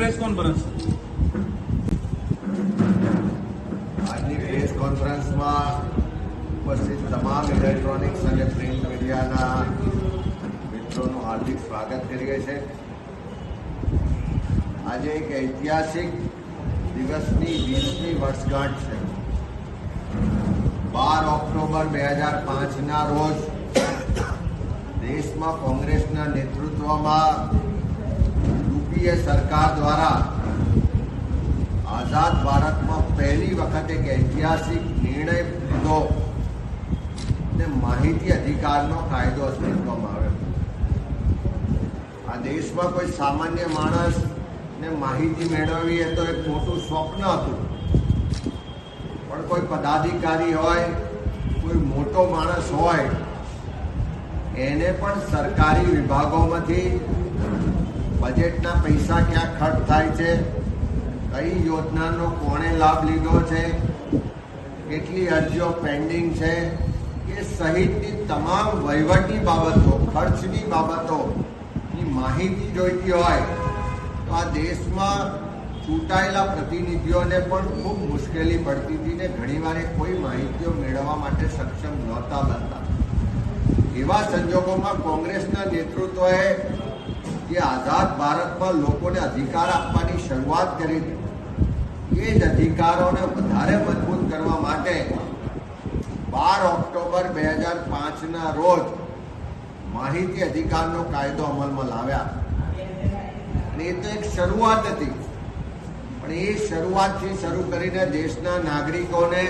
Press conference. આજની press કોન્ફરન્સમાં ઉપસ્થિત તમામ ઇલેક્ટ્રોનિક્સ અને પ્રિન્ટ મીડિયાના મિત્રોનું હાર્દિક સ્વાગત કરીએ છે. આજે એક ઐતિહાસિક દિવસની વીસમી વર્ષગાંઠ છે. બાર ઓક્ટોબર બે હજાર પાંચના રોજ દેશમાં કોંગ્રેસના નેતૃત્વમાં યુપીએ સરકાર દ્વારા આઝાદ ભારતમાં પહેલી વખત એક ઐતિહાસિક નિર્ણય લીધો. ને માહિતી અધિકારનો કાયદો અસ્તિત્વમાં આવ્યો. આ દેશમાં કોઈ સામાન્ય માણસ ને માહિતી મેળવવી એ તો એક મોટું સ્વપ્ન હતું. પણ કોઈ પદાધિકારી હોય, કોઈ મોટો માણસ હોય, એને પણ સરકારી વિભાગોમાંથી બજેટના પૈસા ક્યાં ખર્ચ થાય છે? કઈ યોજનાનો કોણે લાભ લીધો છે? કેટલી અરજીઓ પેન્ડિંગ છે? એ સહિતની તમામ વહીવટી બાબતો, ખર્ચની બાબતોની માહિતી જોઈતી હોય તો આ દેશમાં ચૂંટાયેલા પ્રતિનિધિઓને પણ ખૂબ મુશ્કેલી પડતી હતી ને ઘણીવાર કોઈ માહિતીઓ મેળવવા માટે સક્ષમ નહોતા બનતા. એવા સંજોગોમાં કોંગ્રેસના નેતૃત્વએ જે આઝાદ ભારતમાં લોકોને અધિકાર આપવાની શરૂઆત કરી હતી. એ જ અધિકારોને વધારે મજબૂત કરવા માટે બાર ઓક્ટોબર બે હજાર પાંચના રોજ માહિતી અધિકારનો કાયદો અમલમાં લાવ્યા. અને એ તો એક શરૂઆત હતી. પણ એ શરૂઆતથી શરૂ કરીને દેશના નાગરિકોને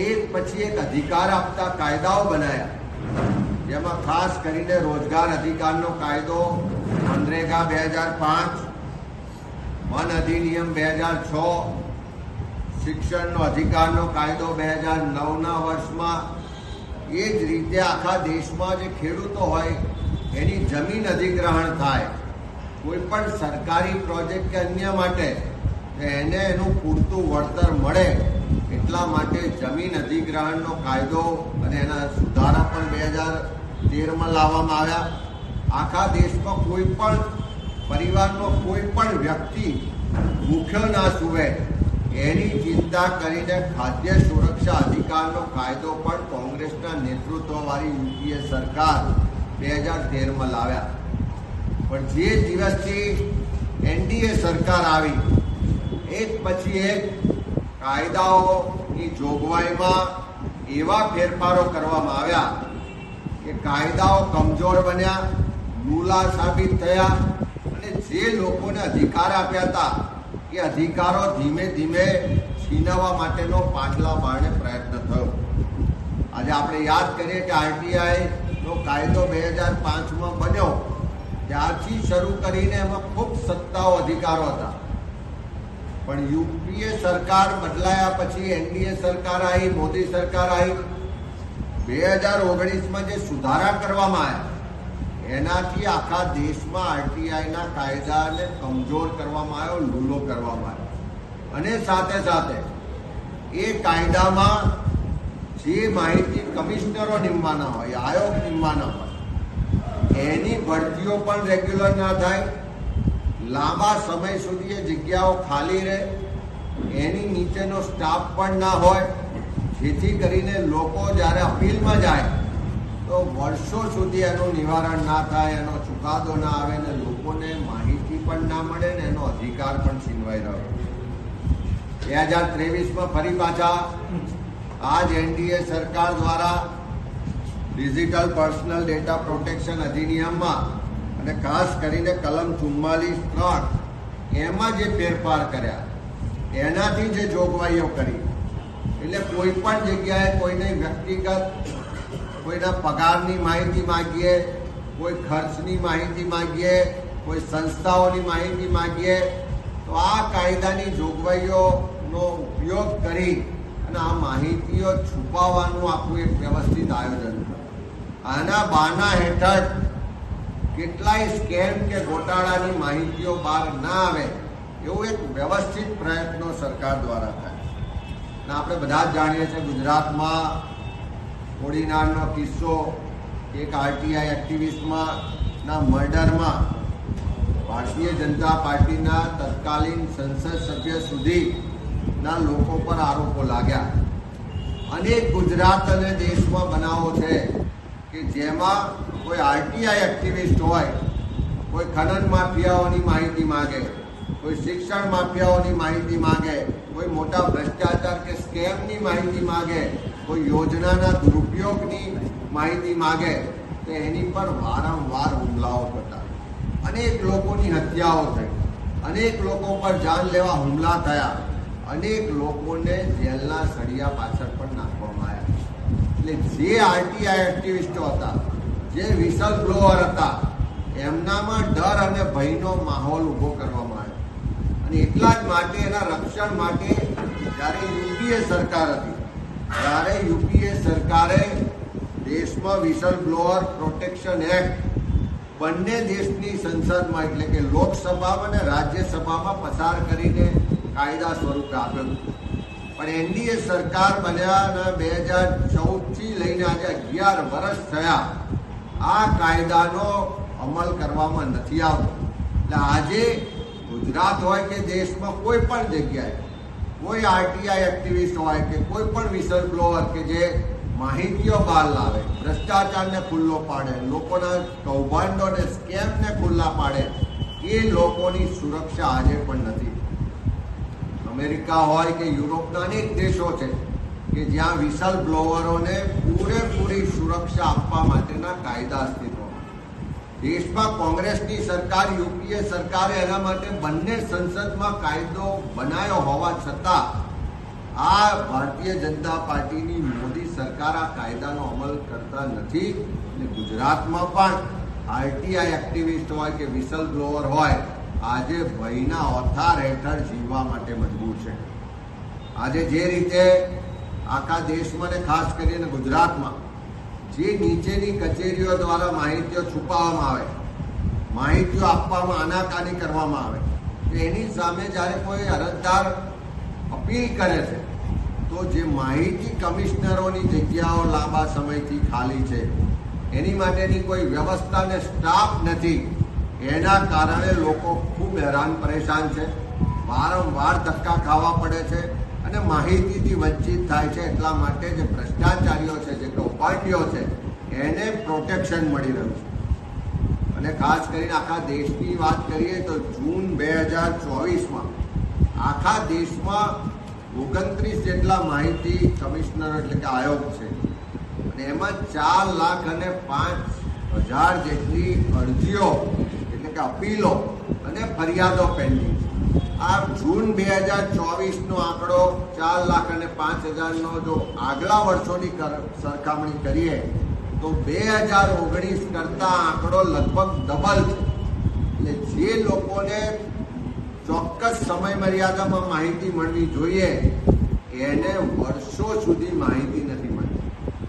એક પછી એક અધિકાર આપતા કાયદાઓ બનાવ્યા જેમાં ખાસ કરીને રોજગાર અધિકારનો કાયદો મનરેગા બે હજાર પાંચ, વન અધિનિયમ બે હજાર છ, શિક્ષણનો અધિકારનો કાયદો બે હજાર નવના વર્ષમાં. એ જ રીતે આખા દેશમાં જે ખેડૂતો હોય, એની જમીન અધિગ્રહણ થાય. કોઈ પણ સરકારી પ્રોજેક્ટ કે અન્ય માટે એને એનું પૂરતું વળતર મળે એટલા માટે જમીન અધિગ્રહણનો કાયદો અને એના સુધારા પણ બે હજાર તેરમાં લાવવામાં આવ્યા. આખા દેશમાં કોઈ પણ પરિવારનો કોઈ પણ વ્યક્તિ ભૂખ્યો ના સુવે, એની ચિંતા કરીને ખાદ્ય સુરક્ષા અધિકારનો કાયદો પણ કોંગ્રેસના નેતૃત્વવાળી યુપીએ સરકાર બે હજાર તેરમાં લાવ્યા. પણ જે દિવસથી એનડીએ સરકાર આવી, એક પછી એક કાયદાઓની જોગવાઈમાં એવા ફેરફારો કરવામાં આવ્યા કે કાયદાઓ કમજોર બન્યા મૂલા સાબિત થયા અને જે લોકોને અધિકાર આપ્યા હતા, એ અધિકારો ધીમે ધીમે છીનવવા માટેનો પાછલા બારણે પ્રયત્ન થયો. આજે આપણે યાદ કરીએ કે આરટીઆઈનો કાયદો બે હજાર પાંચમાં બન્યો, ત્યારથી શરૂ કરીને એમાં ખૂબ સત્તાઓ અધિકારો હતા. પણ યુપીએ સરકાર બદલાયા પછી એનડીએ સરકાર આવી, મોદી સરકાર આવી, બે હજાર ઓગણીસમાં જે સુધારા કરવામાં આવ્યા એનાથી આખા દેશમાં આરટીઆઈના કાયદાને કમજોર કરવામાં આવ્યો, લૂલો કરવામાં આવ્યો. અને સાથે સાથે એ કાયદામાં જે માહિતી કમિશનરો નિમવાના હોય, આયોગ નિમવાના હોય, એની ભરતીઓ પણ રેગ્યુલર ના થાય. લાંબા સમય સુધી એ જગ્યાઓ ખાલી રહે. એની નીચેનો સ્ટાફ પણ ના હોય. જેથી કરીને લોકો જ્યારે અપીલમાં જાય તો વર્ષો સુધી એનું નિવારણ ના થાય, એનો ચુકાદો ના આવે ને લોકોને માહિતી પણ ના મળે ને એનો અધિકાર પણ છીનવાઈ રહ્યો. બે હજાર ત્રેવીસમાં ફરી પાછા આ જ એનડીએ સરકાર દ્વારા ડિજિટલ પર્સનલ ડેટા પ્રોટેક્શન અધિનિયમમાં અને ખાસ કરીને કલમ ચુમ્માલીસ ત્રણ એમાં જે ફેરફાર કર્યા, એનાથી જે જોગવાઈઓ કરી, એટલે કોઈ પણ જગ્યાએ કોઈને વ્યક્તિગત કોઈના પગારની માહિતી માગીએ, કોઈ ખર્ચની માહિતી માગીએ, કોઈ સંસ્થાઓની માહિતી માગીએ, તો આ કાયદાની જોગવાઈઓનો ઉપયોગ કરી અને આ માહિતીઓ છુપાવવાનું આપણું એક વ્યવસ્થિત આયોજન આના બાના હેઠળ કેટલાય સ્કેમ કે ગોટાળાની માહિતીઓ બહાર ના આવે, એવું એક વ્યવસ્થિત પ્રયત્નો સરકાર દ્વારા થાય અને આપણે બધા જ જાણીએ છીએ ગુજરાતમાં કોડીનારનો કિસ્સો એક આરટીઆઈ એક્ટિવિસ્ટમાંના મર્ડરમાં ભારતીય જનતા પાર્ટીના તત્કાલીન સંસદ સભ્ય સુધીના લોકો પર આરોપો લાગ્યા. અનેક ગુજરાત અને દેશમાં બનાવો છે કે જેમાં કોઈ આરટીઆઈ એક્ટિવિસ્ટ હોય, કોઈ ખનન માફિયાઓની માહિતી માગે, કોઈ શિક્ષણ માફિયાઓની માહિતી માગે, કોઈ મોટા ભ્રષ્ટાચાર કે સ્કેમની માહિતી માગે કોઈ યોજનાના દુરુપયોગની માહિતી માગે, તો એની પર વારંવાર હુમલાઓ થતા અનેક લોકોની હત્યાઓ થઈ. અનેક લોકો પર જાનલેવા હુમલા થયા. અનેક લોકોને જેલના સળિયા પાછળ પણ નાખવામાં આવ્યા. એટલે જે આરટીઆઈ એક્ટિવિસ્ટો હતા, જે વિસલ બ્લોઅર હતા, એમનામાં ડર અને ભયનો માહોલ ઊભો કરવામાં આવ્યો. અને એટલા જ માટે એના રક્ષણ માટે જ્યારે યુપીએ સરકાર હતી ત્યારે યુપીએ સરકારે દેશમાં વિસલ બ્લોઅર પ્રોટેક્શન એક્ટ બંને દેશની સંસદમાં એટલે કે લોકસભામાં અને રાજ્યસભામાં પસાર કરીને કાયદા સ્વરૂપે આપ્યું પણ એનડીએ સરકાર બન્યાના બે હજાર ચૌદથી લઈને આજે અગિયાર વર્ષ થયા, આ કાયદાનો અમલ કરવામાં નથી આવતો. એટલે આજે ગુજરાત હોય કે દેશમાં કોઈ પણ જગ્યાએ કોઈ આરટીઆઈ એક્ટિવિસ્ટ હોય કે કોઈ પણ વિસલ બ્લોઅર કે જે માહિતીઓ બહાર લાવે, ભ્રષ્ટાચારને ખુલ્લો પાડે, લોકોના કૌભાંડોને, સ્કેમને ખુલ્લા પાડે, એ લોકોની સુરક્ષા આજે પણ નથી. અમેરિકા હોય કે યુરોપના અનેક દેશો છે કે જ્યાં વિસલ બ્લોવરોને પૂરેપૂરી સુરક્ષા આપવા માટેના કાયદા અસ્તિત્વમાં દેશમાં કોંગ્રેસની સરકાર, યુપીએ સરકારે એના માટે બંને સંસદમાં કાયદો બનાવ્યો હોવા છતાં આ ભારતીય જનતા પાર્ટીની મોદી સરકાર આ કાયદાનો અમલ કરતા નથી અને ગુજરાતમાં પણ આરટીઆઈ એક્ટિવિસ્ટ હોય કે વિસલ બ્લોઅર હોય, આજે ભયના ઓથાર હેઠળ જીવવા માટે મજબૂર છે. આજે જે રીતે આખા દેશમાં ને ખાસ કરીને ગુજરાતમાં જે નીચેની કચેરીઓ દ્વારા માહિતીઓ છુપાવવામાં આવે, માહિતીઓ આપવામાં આનાકાની કરવામાં આવે એની સામે જ્યારે કોઈ અરજદાર અપીલ કરે છે, તો જે માહિતી કમિશનરોની જગ્યાઓ લાંબા સમયથી ખાલી છે, એની માટેની કોઈ વ્યવસ્થા ને સ્ટાફ નથી, એના કારણે લોકો ખૂબ હેરાન પરેશાન છે, વારંવાર ધક્કા ખાવા પડે છે અને માહિતીથી વંચિત થાય છે એટલા માટે જે ભ્રષ્ટાચારીઓ છે, જે કૌભાંડીઓ છે એને પ્રોટેક્શન મળી રહ્યું છે. અને ખાસ કરીને આખા દેશની વાત કરીએ તો જૂન બે હજાર ચોવીસમાં આખા દેશમાં ઓગણત્રીસ જેટલા માહિતી કમિશનર એટલે કે આયોગ છે. અને એમાં ચાર લાખ અને પાંચ હજાર જેટલી અરજીઓ એટલે કે અપીલો અને ફરિયાદો પેન્ડિંગ છે. આ જૂન બે હજાર ચોવીસનો આંકડો ચાર લાખ અને પાંચ હજારનો જો આગલા વર્ષોની સરખામણી કરીએ, તો બે હજાર ઓગણીસ કરતા આંકડો લગભગ ડબલ છે. એટલે જે લોકોને ચોક્કસ સમય મર્યાદામાં માહિતી મળવી જોઈએ, એને વર્ષો સુધી માહિતી નથી મળતી.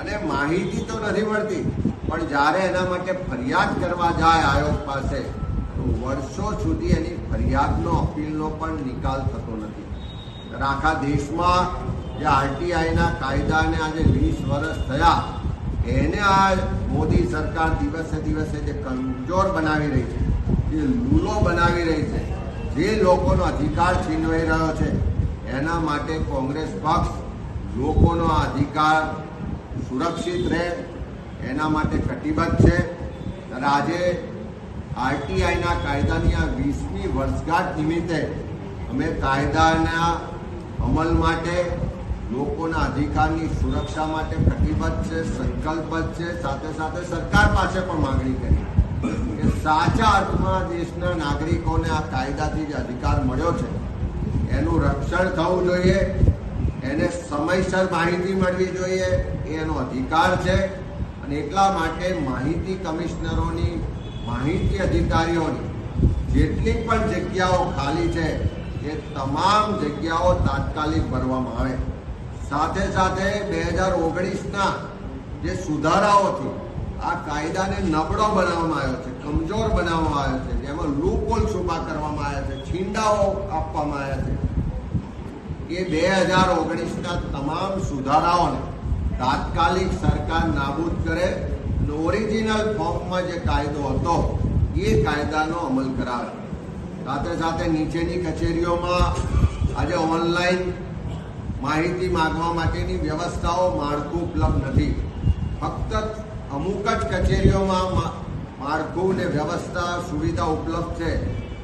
અને માહિતી તો નથી મળતી, પણ જ્યારે એના માટે ફરિયાદ કરવા જાય આયોગ પાસે વર્ષો સુધી એની ફરિયાદનો, અપીલનો પણ નિકાલ થતો નથી. આખા દેશમાં જે આરટીઆઈના કાયદાને આજે વીસ વર્ષ થયા, એને આ મોદી સરકાર દિવસે દિવસે જે કમજોર બનાવી રહી છે, જે લૂલો બનાવી રહી છે, જે લોકોનો અધિકાર છીનવાઈ રહ્યો છે, એના માટે કોંગ્રેસ પક્ષ લોકોનો અધિકાર સુરક્ષિત રહે, એના માટે કટિબદ્ધ છે. ત્યારે આજે આરટીઆઈના કાયદાની આ વીસમી વર્ષગાંઠ નિમિત્તે અમે કાયદાના અમલ માટે લોકોના અધિકારની સુરક્ષા માટે કટિબદ્ધ છે, સંકલ્પબદ્ધ છે, સાથે સાથે સરકાર પાસે પણ માંગણી કરી કે સાચા અર્થમાં દેશના નાગરિકોને આ કાયદાથી જે અધિકાર મળ્યો છે. એનું રક્ષણ થવું જોઈએ, એને સમયસર માહિતી મળવી જોઈએ, એ એનો અધિકાર છે. અને એટલા માટે માહિતી કમિશનરોની માહિતી અધિકારીઓની જેટલી પણ જગ્યાઓ ખાલી છે, એ તમામ જગ્યાઓ તાત્કાલિક ભરવામાં આવે. સાથે સાથે બે હજાર ઓગણીસના જે સુધારાઓથી આ કાયદાને નબળો બનાવવામાં આવ્યો છે, કમજોર બનાવવામાં આવ્યો છે, જેમાં લૂપોલ છૂપા કરવામાં આવ્યા છે, છીંડાઓ આપવામાં આવ્યા છે. એ બે હજાર ઓગણીસના તમામ સુધારાઓને તાત્કાલિક સરકાર નાબૂદ કરે ઓરિજિનલ ફોર્મમાં જે કાયદો હતો, એ કાયદાનો અમલ કરાવે સાથે સાથે નીચેની કચેરીઓમાં આજે ઓનલાઈન માહિતી માંગવા માટેની વ્યવસ્થાઓ માળખું ઉપલબ્ધ નથી. ફક્ત અમુક જ કચેરીઓમાં માળખું ને વ્યવસ્થા સુવિધા ઉપલબ્ધ છે.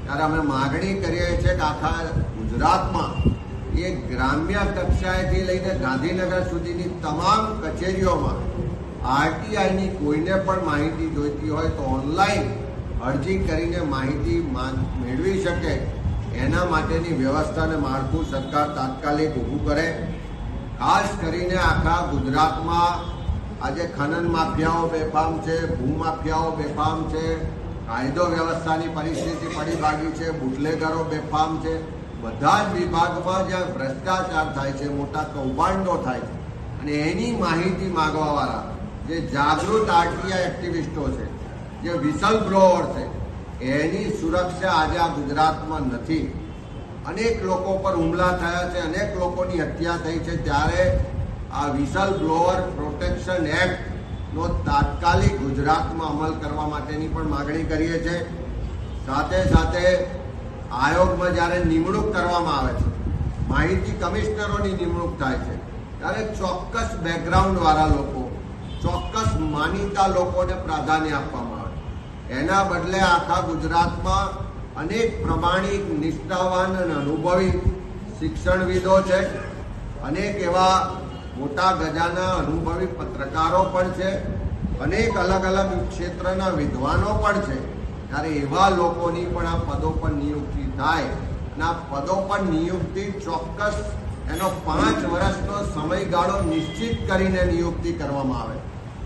ત્યારે અમે માગણી કરીએ છીએ કે આખા ગુજરાતમાં એ ગ્રામ્ય કક્ષાએથી લઈને ગાંધીનગર સુધીની તમામ કચેરીઓમાં આરટીઆઈની કોઈને પણ માહિતી જોઈતી હોય તો ઓનલાઈન અરજી કરીને માહિતી મેળવી શકે. એના માટેની વ્યવસ્થાને માળખું સરકાર તાત્કાલિક ઊભું કરે. ખાસ કરીને આખા ગુજરાતમાં આજે ખનન માફિયાઓ બેફામ છે ભૂમાફિયાઓ બેફામ છે, કાયદો વ્યવસ્થાની પરિસ્થિતિ પડી ભાગી છે, બુટલેગરો બેફામ છે. બધા જ વિભાગમાં જ્યાં ભ્રષ્ટાચાર થાય છે, મોટા કૌભાંડો થાય છે. અને એની માહિતી માગવાવાળા જે જાગૃત આરટીઆઈ એક્ટિવિસ્ટો છે, જે વિસલ બ્લોઅર છે, એની સુરક્ષા આજે આ ગુજરાતમાં નથી. અનેક લોકો પર હુમલા થયા છે, અનેક લોકોની હત્યા થઈ છે, ત્યારે આ વિસલ બ્લોઅર પ્રોટેક્શન એક્ટનો તાત્કાલિક ગુજરાતમાં અમલ કરવા માટેની પણ માગણી કરીએ છીએ સાથે સાથે આયોગમાં જ્યારે નિમણૂક કરવામાં આવે છે, માહિતી કમિશનરોની નિમણૂક થાય છે, ત્યારે ચોક્કસ બેકગ્રાઉન્ડ વાળા લોકો ચોક્કસ માનીતા લોકોને પ્રાધાન્ય આપવામાં આવે. એના બદલે આખા ગુજરાતમાં અનેક પ્રમાણિક નિષ્ઠાવાન અને અનુભવી શિક્ષણવિદો છે. અનેક એવા મોટા ગજાના અનુભવી પત્રકારો પણ છે. અનેક અલગ અલગ ક્ષેત્રના વિદ્વાનો પણ છે. ત્યારે એવા લોકોની પણ આ પદો પર નિયુક્તિ થાય અને આ પદો પર નિયુક્તિ ચોક્કસ એનો પાંચ વર્ષનો સમયગાળો નિશ્ચિત કરીને નિયુક્તિ કરવામાં આવે.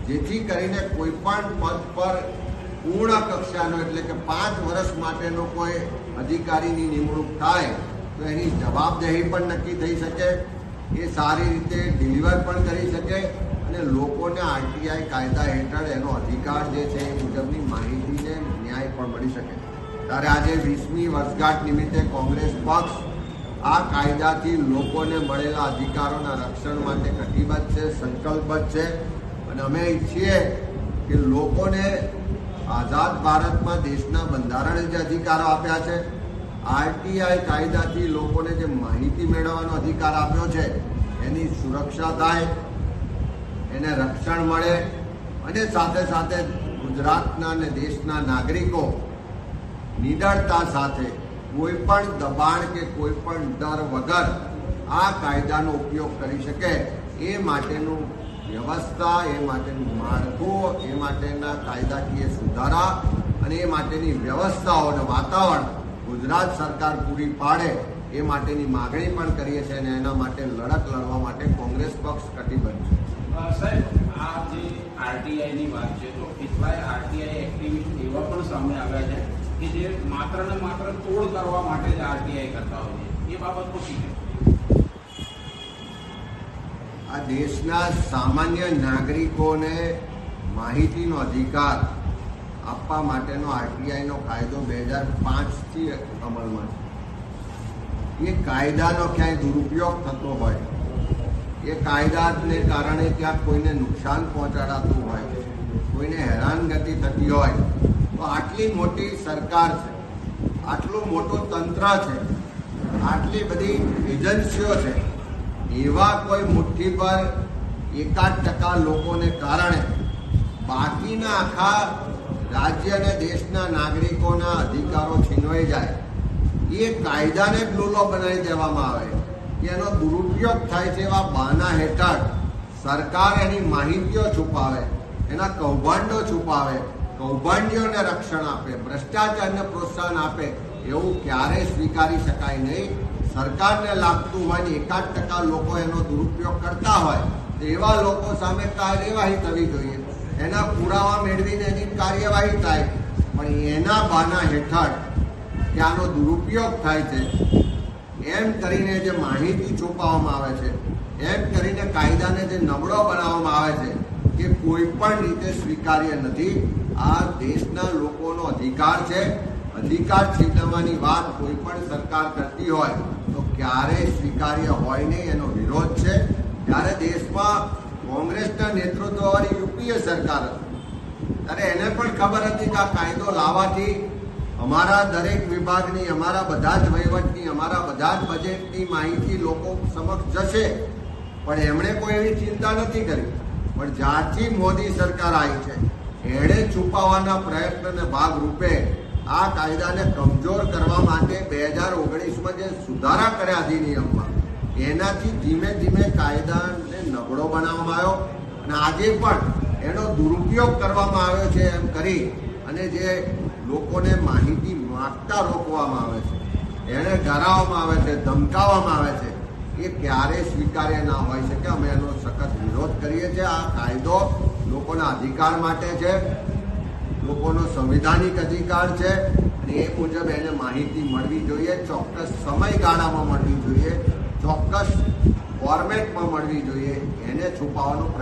જેથી કરીને કોઈ પણ પદ પર પૂર્ણ કક્ષાનો એટલે કે પાંચ વર્ષ માટેનો કોઈ અધિકારીની નિમણૂક થાય, તો એની જવાબદેહી પણ નક્કી થઈ શકે, એ સારી રીતે ડિલિવર પણ કરી શકે, અને લોકોને આરટીઆઈ કાયદા હેઠળ એનો અધિકાર જે છે એ મુજબની માહિતીને ન્યાય પણ મળી શકે. ત્યારે આજે વીસમી વર્ષગાંઠ નિમિત્તે કોંગ્રેસ પક્ષ આ કાયદાથી લોકોને મળેલા અધિકારોના રક્ષણ માટે કટિબદ્ધ છે, સંકલ્પબદ્ધ છે અને અમે ઈચ્છીએ કે લોકોને આઝાદ ભારતમાં દેશના બંધારણે જે અધિકારો આપ્યા છે, આરટીઆઈ કાયદાથી લોકોને જે માહિતી મેળવવાનો અધિકાર આપ્યો છે, એની સુરક્ષા થાય, એને રક્ષણ મળે અને સાથે સાથે ગુજરાતના અને દેશના નાગરિકો નિડરતા સાથે કોઈ પણ દબાણ કે કોઈ પણ ડર વગર આ કાયદાનો ઉપયોગ કરી શકે એ માટેનું વ્યવસ્થા, એ માટેનું માળખું, એ માટેના કાયદાકીય સુધારા અને એ માટેની વ્યવસ્થાઓ અને વાતાવરણ ગુજરાત સરકાર પૂરી પાડે એ માટેની માગણી પણ કરીએ છીએ અને એના માટે લડત લડવા માટે કોંગ્રેસ પક્ષ કટિબદ્ધ છે સાહેબ, આ જે આરટીઆઈની વાત છે, તો કેટલાય આરટીઆઈ એક્ટિવિસ્ટ એવા પણ સામે આવ્યા છે કે જે માત્ર ને માત્ર તોડ કરવા માટે જ આરટીઆઈ કરતા હોય છે એ બાબત પૂછી કહેવું? આ દેશના સામાન્ય નાગરિકોને માહિતીનો અધિકાર આપવા માટેનો આરટીઆઈનો કાયદો બે હજાર પાંચથી અમલમાં છે. એ કાયદાનો ક્યાંય દુરુપયોગ થતો હોય, એ કાયદાને કારણે ક્યાંક કોઈને નુકસાન પહોંચાડાતું હોય, કોઈને હેરાનગતિ થતી હોય, તો આટલી મોટી સરકાર છે, આટલું મોટું તંત્ર છે, આટલી બધી એજન્સીઓ છે એવા કોઈ મુઠ્ઠી પર એકાદ ટકા લોકોને કારણે બાકીના આખા રાજ્ય અને દેશના નાગરિકોના અધિકારો છીનવાઈ જાય, એ કાયદાને જ બનાવી દેવામાં આવે. કે એનો દુરુપયોગ થાય છે એવા બહાના હેઠળ સરકાર એની માહિતીઓ છુપાવે, એના કૌભાંડો છુપાવે, કૌભાંડીઓને રક્ષણ આપે, ભ્રષ્ટાચારને પ્રોત્સાહન આપે, એવું ક્યારેય સ્વીકારી શકાય નહીં. સરકારને લાગતું હોય ને એકાદ ટકા લોકો એનો દુરુપયોગ કરતા હોય, તો એવા લોકો સામે કાર્યવાહી થવી જોઈએ. એના પુરાવા મેળવીને એની કાર્યવાહી થાય. પણ એના બાના હેઠળ ત્યાંનો દુરુપયોગ થાય છે. એમ કરીને જે માહિતી છુપાવવામાં આવે છે, એમ કરીને કાયદાને જે નબળો બનાવવામાં આવે છે કે કોઈ પણ રીતે સ્વીકાર્ય નથી. આ દેશના લોકોનો અધિકાર છે. અધિકાર છીનવવાની વાત કોઈ પણ સરકાર કરતી હોય ક્યારેય સ્વીકાર્ય હોય નહીં એનો વિરોધ છે. ત્યારે દેશમાં કોંગ્રેસના નેતૃત્વવાળી યુપીએ સરકાર હતી. ત્યારે એને પણ ખબર હતી કે આ કાયદો લાવવાથી અમારા દરેક વિભાગની, અમારા બધા જ વહીવટની, અમારા બધા જ બજેટની માહિતી લોકો સમક્ષ જશે. પણ એમણે કોઈ એવી ચિંતા નથી કરી. પણ જ્યારથી મોદી સરકાર આવી છે, એણે છુપાવવાના પ્રયત્નને ભાગરૂપે આ કાયદાને કમજોર કરવા માટે બે હજાર ઓગણીસમાં જે સુધારા કર્યા અધિનિયમમાં, એનાથી ધીમે ધીમે કાયદાને નબળો બનાવવામાં આવ્યો અને આજે પણ એનો દુરુપયોગ કરવામાં આવ્યો છે એમ કરી અને જે લોકોને માહિતી માગતા રોકવામાં આવે છે, એને ડરાવવામાં આવે છે, ધમકાવવામાં આવે છે, એ ક્યારે સ્વીકાર્ય ના હોઈ શકે અમે એનો સખત વિરોધ કરીએ છીએ. આ કાયદો લોકોના અધિકાર માટે છે. લોકોનો સંવિધાનિક અધિકાર છે અને એ મુજબ એને માહિતી મળવી જોઈએ, ચોક્કસ સમયગાળામાં મળવી જોઈએ, ચોક્કસ ફોર્મેટમાં મળવી જોઈએ, એને છુપાવવાનો પ્રયત્ન